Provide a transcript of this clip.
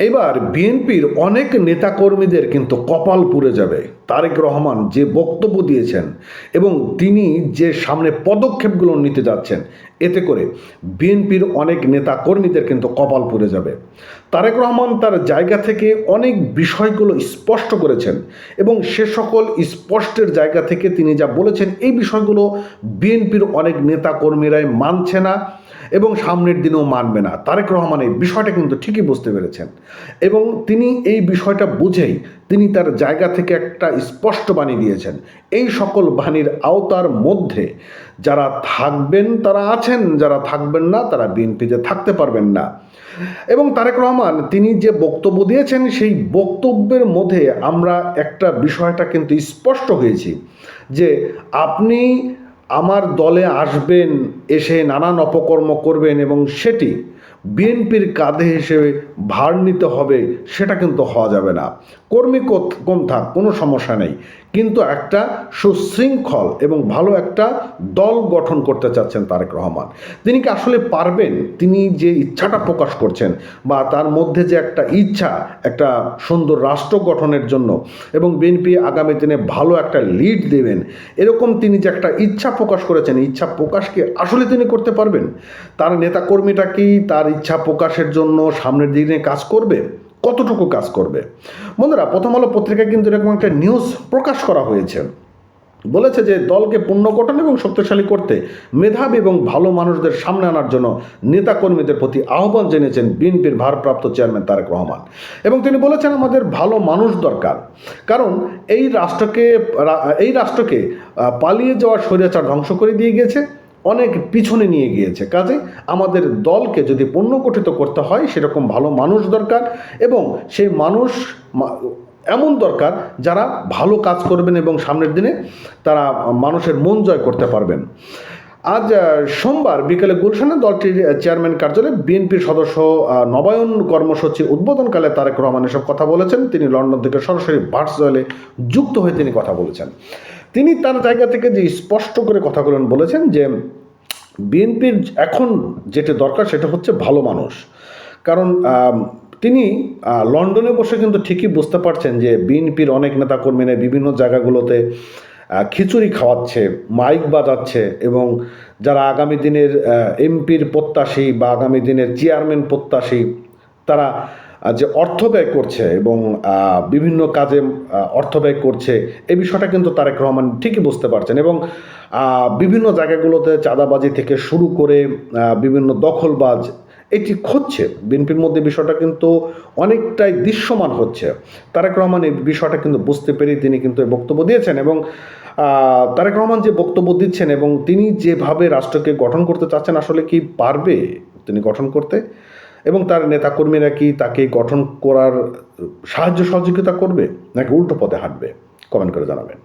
এবার বিএনপির অনেক নেতাকর্মীদের কিন্তু কপাল পুড়ে যাবে। তারেক রহমান যে বক্তব্য দিয়েছেন এবং তিনি যে সামনে পদক্ষেপগুলো নিতে যাচ্ছেন, এতে করে বিএনপির অনেক নেতাকর্মীদের কিন্তু কপাল পড়ে যাবে। তারেক রহমান তার জায়গা থেকে অনেক বিষয়গুলো স্পষ্ট করেছেন এবং সে সকল স্পষ্টের জায়গা থেকে তিনি যা বলেছেন, এই বিষয়গুলো বিএনপির অনেক নেতাকর্মীরাই মানছে না এবং সামনের দিনেও মানবে না। তারেক রহমান এই বিষয়টা কিন্তু ঠিকই বুঝতে পেরেছেন এবং তিনি এই বিষয়টা বুঝেই তিনি তার জায়গা থেকে একটা স্পষ্ট বাণী দিয়েছেন। এই সকল বাণীর আওতার মধ্যে যারা থাকবেন তারা আছেন, যারা থাকবেন না তারা বিএনপিতে থাকতে পারবেন না। এবং তারেক রহমান তিনি যে বক্তব্য দিয়েছেন, সেই বক্তব্যের মধ্যে আমরা একটা বিষয়টা কিন্তু স্পষ্ট হয়েছি যে আপনি আমার দলে আসবেন, এসে নানান অপকর্ম করবেন এবং সেটি বিএনপির কাঁধে হিসেবে ভার নিতে হবে, সেটা কিন্তু হওয়া যাবে না। কর্মী কম থাক, কোনো সমস্যা নেই। কিন্তু একটা সুশৃঙ্খল এবং ভালো একটা দল গঠন করতে চাচ্ছেন তারেক রহমান। তিনি কি আসলে পারবেন? তিনি যে ইচ্ছাটা প্রকাশ করছেন বা তার মধ্যে যে একটা ইচ্ছা, একটা সুন্দর রাষ্ট্র গঠনের জন্য এবং বিএনপি আগামী দিনে ভালো একটা লিড দেবেন, এরকম তিনি যে একটা ইচ্ছা প্রকাশ করেছেন ইচ্ছা প্রকাশকে আসলে তিনি করতে পারবেন? তার নেতাকর্মীটা কি তার ইচ্ছা প্রকাশের জন্য সামনের দিনে কাজ করবে? কতটুকু কাজ করবে? বন্ধুরা, প্রথম আলো পত্রিকায় কিন্তু এরকম একটা নিউজ প্রকাশ করা হয়েছে। বলেছে যে দলকে পুনর্গঠন এবং শক্তিশালী করতে মেধাবী এবং ভালো মানুষদের সামনে আনার জন্য নেতাকর্মীদের প্রতি আহ্বান জানিয়েছেন বিএনপির ভারপ্রাপ্ত চেয়ারম্যান তারেক রহমান। এবং তিনি বলেছেন, আমাদের ভালো মানুষ দরকার। কারণ এই রাষ্ট্রকে এই রাষ্ট্রকে পালিয়ে যাওয়া স্বৈরাচার ধ্বংস করে দিয়ে গিয়েছে, অনেক পিছনে নিয়ে গিয়েছে। কাজে আমাদের দলকে যদি পুনর্গঠিত করতে হয়, সেরকম ভালো মানুষ দরকার এবং সেই মানুষ এমন দরকার যারা ভালো কাজ করবেন এবং সামনের দিনে তারা মানুষের মন জয় করতে পারবেন। আজ সোমবার বিকেলে গুলশানে দলটির চেয়ারম্যান কার্যালয়ে বিএনপির সদস্য নবায়ন কর্মসূচি উদ্বোধনকালে তারেক রহমান এসব কথা বলেছেন। তিনি লন্ডন থেকে সরাসরি ভার্চুয়ালে যুক্ত হয়ে তিনি কথা বলেছেন। তিনি তার জায়গা থেকে যে স্পষ্ট করে কথাগুলো বলেছেন যে, বিএনপির এখন যেটা দরকার সেটা হচ্ছে ভালো মানুষ। কারণ তিনি লন্ডনে বসে কিন্তু ঠিকই বুঝতে পারছেন যে বিএনপির অনেক নেতাকর্মীরা বিভিন্ন জায়গাগুলোতে খিচুড়ি খাওয়াচ্ছে, মাইক বাজাচ্ছে এবং যারা আগামী দিনের এমপির প্রত্যাশী বা আগামী দিনের চেয়ারম্যান প্রত্যাশী, তারা যে অর্থ ব্যয় করছে এবং বিভিন্ন কাজে অর্থ ব্যয় করছে এই বিষয়টা কিন্তু তারেক রহমান ঠিকই বুঝতে পারছেন এবং বিভিন্ন জায়গাগুলোতে চাঁদাবাজি থেকে শুরু করে বিভিন্ন দখলবাজ এটি খুঁজছে বিএনপির মধ্যে বিষয়টা কিন্তু অনেকটাই দৃশ্যমান হচ্ছে। তারেক রহমান এই বিষয়টা কিন্তু বুঝতে পেরে তিনি কিন্তু বক্তব্য দিয়েছেন এবং তারেক রহমান যে বক্তব্য দিচ্ছেন এবং তিনি যেভাবে রাষ্ট্রকে গঠন করতে চাচ্ছেন আসলে কি পারবে তিনি গঠন করতে? এবং তার নেতাকর্মীরা কি তাকে গঠন করার সাহায্য সহযোগিতা করবে নাকি উল্টো পথে হাঁটবে? কমেন্ট করে জানাবেন।